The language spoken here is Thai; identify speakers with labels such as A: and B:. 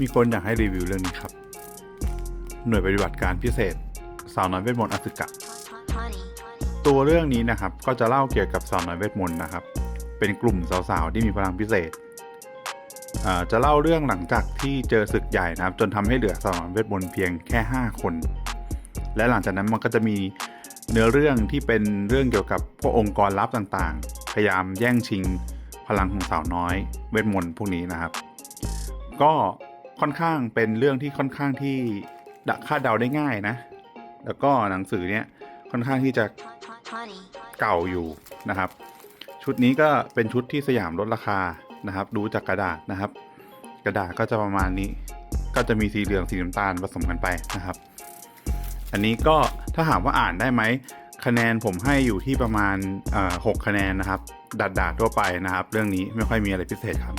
A: มีคนอยากให้รีวิวเรื่องนี้ครับ หน่วยปฏิบัติการพิเศษ สาวน้อยเวทมนต์อสึกะ ตัวเรื่องนี้นะครับก็จะเล่าเกี่ยวกับสาวน้อยเวทมนต์นะครับ เป็นกลุ่มสาวๆที่มีพลังพิเศษจะเล่าเรื่องหลังจากที่เจอศึกใหญ่นะครับ จนทำให้เหลือสาวน้อยเวทมนต์เพียงแค่ 5 คน และหลังจากนั้นมันก็จะมีเนื้อเรื่องที่เป็นเรื่องเกี่ยวกับพวกองค์กรลับต่างๆ พยายามแย่งชิงพลังของสาวน้อยเวทมนต์พวกนี้นะครับ ก็ ค่อนข้างเป็นเรื่องที่ค่อนข้างที่ดะคาดเดาได้ง่ายนะ แล้วก็หนังสือเนี้ยค่อนข้างที่จะเก่าอยู่นะครับ ชุดนี้ก็เป็นชุดที่สยามลดราคานะครับ ดูจากกระดาษนะครับ กระดาษก็จะประมาณนี้ ก็จะมีสีเหลืองสีน้ำตาลผสมกันไปนะครับ อันนี้ก็ถ้าถามว่าอ่านได้ไหมคะแนนผมให้อยู่ที่ประมาณหกคะแนนนะครับดาดดาดๆทั่วไปนะครับ เรื่องนี้ไม่ค่อยมีอะไรพิเศษครับ